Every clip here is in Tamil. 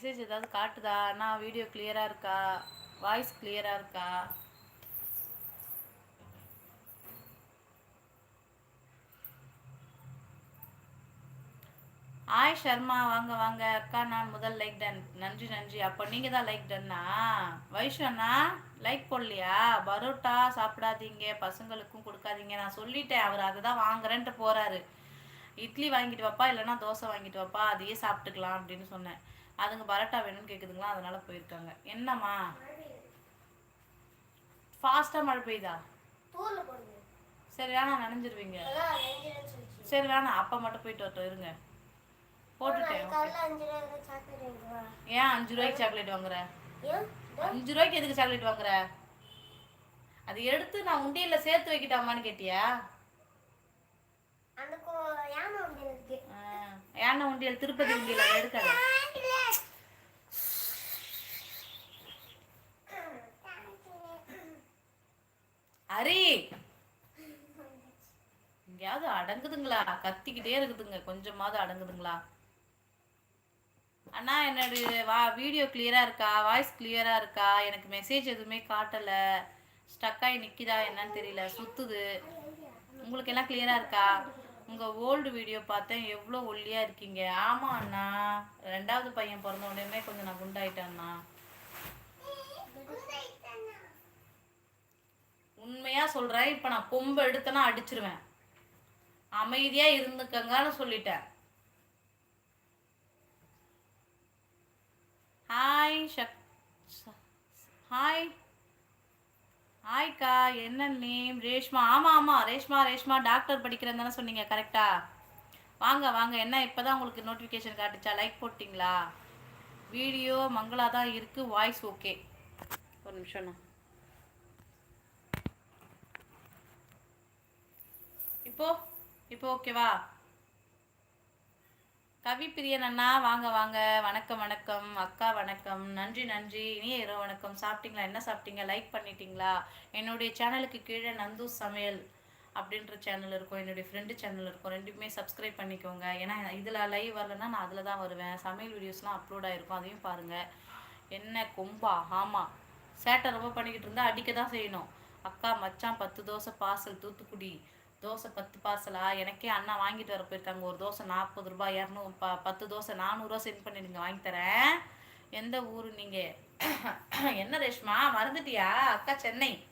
மெசேஜ் ஏதாவது காட்டுதா? அண்ணா வீடியோ கிளியராக இருக்கா? வாய்ஸ் கிளியராக இருக்கா? ஆய் ஷர்மா வாங்க வாங்க. அக்கா நான் முதல் லைக் டன் நன்றி நன்றி. அப்போ நீங்கள் தான் லைக் டன்னா வைஷு அண்ணா லைக் போடலையா? பரோட்டா சாப்பிடாதீங்க. பசங்களுக்கும் கொடுக்காதீங்க. நான் சொல்லிட்டேன். அவர் அதை தான் வாங்குறேன்ட்டு போகிறாரு இட்லி வாங்கிட்டு வாப்பா இல்லைன்னா தோசை வாங்கிட்டு வாப்பா. அதையே சாப்பிட்டுக்கலாம் அப்படின்னு சொன்னேன். அதுங்க பரோட்டா வேணும்னு கேட்குதுங்களா அதனால போயிருக்காங்க. என்னம்மா? ஃபாஸ்ட்டாக மழை பெய்யுதா? சரி வேணாம் நனைஞ்சிருவீங்க. சரி வேணாம் அப்பா மட்டும் போயிட்டு வரட்டும் இருங்க. போட்டுட்டேன் ஏன் அஞ்சு ரூபாய்க்கு சாக்லேட் வாங்குற? அஞ்சு ரூபாய்க்கு எதுக்கு சாக்லேட் வாங்குற? அது எடுத்து நான் உண்டியல்ல சேர்த்து வைக்கிட்டாமான்னு கேட்டியா? யானை உண்டியல் திருப்பதி உண்டியல் எடுக்காத. அடங்குதுங்களா? கத்திக்கிட்டே இருக்குதுங்க. கொஞ்சமாவது அடங்குதுங்களா? அண்ணா என்னோட வா வீடியோ கிளியரா இருக்கா? வாய்ஸ் கிளியரா இருக்கா? எனக்கு மெசேஜ் எதுவுமே காட்டல. ஸ்டக்காகி நிக்குதா? என்னன்னு தெரியல. சுத்துது. உங்களுக்கு எல்லாம் கிளியரா இருக்கா? உங்க ஓல்டு வீடியோ பார்த்தேன் எவ்வளோ ஒல்லியா இருக்கீங்க. ஆமா அண்ணா. ரெண்டாவது பையன் பிறந்த உடனே கொஞ்சம் நான் குண்டாயிட்டேன் அண்ணா. உண்மையா சொல்றேன். இப்ப நான் கொம்பு எடுத்தேன்னா அடிச்சிருவேன். அமைதியாக இருந்துக்கங்கன்னு சொல்லிட்டேன். ஹாய் ஷக் ஹாய் ஹாய்க்கா என்ன நேம் ரேஷ்மா. ஆமாம் ஆமாம் ரேஷ்மா ரேஷ்மா. டாக்டர் படிக்கிறேன்னு தானே சொன்னீங்க கரெக்டா வாங்க வாங்க. என்ன இப்போ தான் உங்களுக்கு நோட்டிஃபிகேஷன் காட்டுச்சா? லைக் போட்டிங்களா? வீடியோ மங்களா தான் இருக்குது வாய்ஸ் ஓகே ஒரு நிமிஷம்ண்ணா இப்போ? இப்போ ஓகேவா கவி பிரியன் அண்ணா வாங்க வாங்க. வணக்கம் வணக்கம். அக்கா வணக்கம். நன்றி நன்றி. இனிய இரவு வணக்கம். சாப்பிட்டீங்களா? என்ன சாப்பிட்டீங்க? லைக் பண்ணிட்டீங்களா? என்னுடைய சேனலுக்கு கீழே நந்து சமையல் அப்படின்ற சேனல் இருக்கும். என்னுடைய ஃப்ரெண்டு சேனல் இருக்கும். ரெண்டுமே சப்ஸ்கிரைப் பண்ணிக்கோங்க. ஏன்னா இதில் லைவ் வரலன்னா நான் அதில் தான் வருவேன். சமையல் வீடியோஸ்லாம் அப்லோட் ஆகிருக்கும் அதையும் பாருங்கள் என்ன கொம்பா? ஆமாம் சேட்டை ரொம்ப பண்ணிக்கிட்டு இருந்தால் அடிக்க தான் செய்யணும். அக்கா மச்சான் பத்து தோசை பார்சல் தூத்துக்குடி. தோசை பத்து பார்சலா? எனக்கே அண்ணா வாங்கிட்டு வர போயிருக்காங்க. ஒரு தோசை நாற்பது ரூபாய் இரநூறு ப பத்து தோசை நானூறுரூவா சென்ட் பண்ணிடுங்க வாங்கி தரேன். எந்த ஊர் நீங்கள் என்ன ரேஷ்மா? மறந்துட்டியா? அக்கா சென்னை.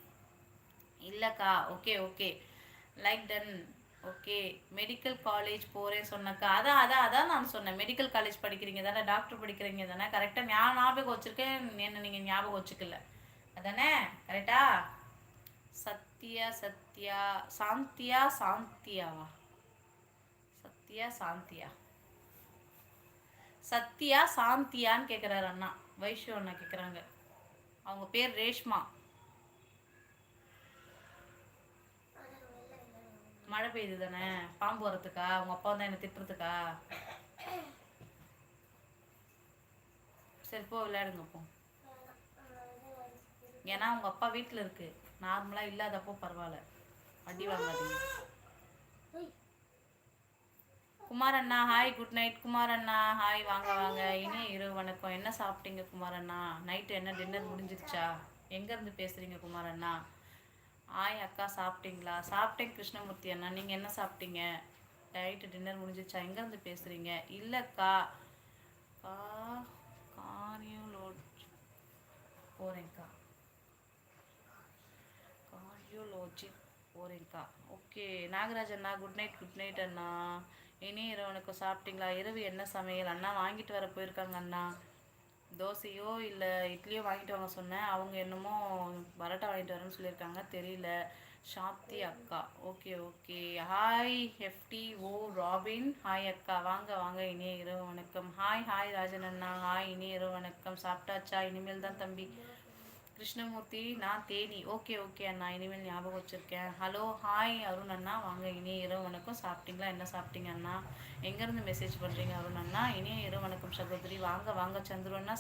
இல்லைக்கா. Okay okay. Like done okay. Medical college போகிறேன் சொன்னக்கா. அதான் அதான் அதான் நான் சொன்னேன். மெடிக்கல் காலேஜ் படிக்கிறீங்க தானே? டாக்டர் படிக்கிறீங்க தானே? கரெக்டாக ஞாபகம் வச்சுருக்கேன். என்ன நீங்கள் ஞாபகம் வச்சுக்கல. அதானே? கரெக்டா சத்யா சத்யா சாந்தியா சாந்தியாவா? சத்யா சாந்தியா. சத்யா சாந்தியான்னு கேட்குறாரு அண்ணா. வைஷு அண்ணா கேட்குறாங்க அவங்க பேர் ரேஷ்மா. மழை பெய்யுது தானே பாம்பு வரத்துக்கா அவங்க அப்பா வந்து என்ன திட்டுறதுக்கா? சரி போ விளையாடுங்க போ. ஏன்னா உங்க அப்பா வீட்டில் இருக்கு. நார்மலாக இல்லாதப்போ பரவாயில்ல. அடி வாங்காதீங்க. குமார் அண்ணா ஹாய் குட் நைட் குமார் அண்ணா ஹாய் வாங்க வாங்க. இனிய இரவு வணக்கம். என்ன சாப்பிட்டீங்க குமார் அண்ணா நைட்டு என்ன டின்னர் முடிஞ்சிருச்சா? எங்கேருந்து பேசுகிறீங்க குமார் அண்ணா ஆய் அக்கா சாப்பிட்டீங்களா? சாப்பிட்டேன் கிருஷ்ணமூர்த்தி அண்ணா. நீங்கள் என்ன சாப்பிட்டீங்க? நைட்டு டின்னர் முடிஞ்சிருச்சா? எங்கேருந்து பேசுகிறீங்க இல்லைக்கா. கா காரியம் லோட். போகிறேங்க்கா கார்டியோலஜி போகிறேங்க்கா ஓகே நாகராஜ் அண்ணா குட் நைட் குட் நைட் அண்ணா. இனிய இரவனுக்கு சாப்பிட்டீங்களா? இரவு என்ன சமையல்? அண்ணா வாங்கிட்டு வர போயிருக்காங்க அண்ணா. தோசையோ இல்லை இட்லியோ வாங்கிட்டு வாங்க சொன்னேன். அவங்க என்னமோ பரோட்டா வாங்கிட்டு வரேன்னு சொல்லியிருக்காங்க. தெரியல. ஷாப்தி அக்கா. ஓகே ஓகே ஹாய் எஃப்டி ஓ ராபின் ஹாய் அக்கா. வாங்க வாங்க. இனிய இரவு வணக்கம். ஹாய் ஹாய் ராஜன் அண்ணா. ஹாய் இனிய இரவு வணக்கம். சாப்பிட்டாச்சா? இனிமேல் தான் தம்பி. கிருஷ்ணமூர்த்தி நான் தேனி. ஓகே ஓகே அண்ணா. இனிமேல் ஞாபகம் வச்சுருக்கேன். ஹலோ ஹாய் அருண் அண்ணா. வாங்க இனிய இரவு வணக்கம். சாப்பிட்டீங்களா? என்ன சாப்பிட்டீங்க அண்ணா? எங்கேருந்து மெசேஜ் பண்ணுறீங்க அருண் அண்ணா? இனிய இரவு வணக்கம் சகோதரி. வாங்க வாங்க சந்துரு அண்ணா.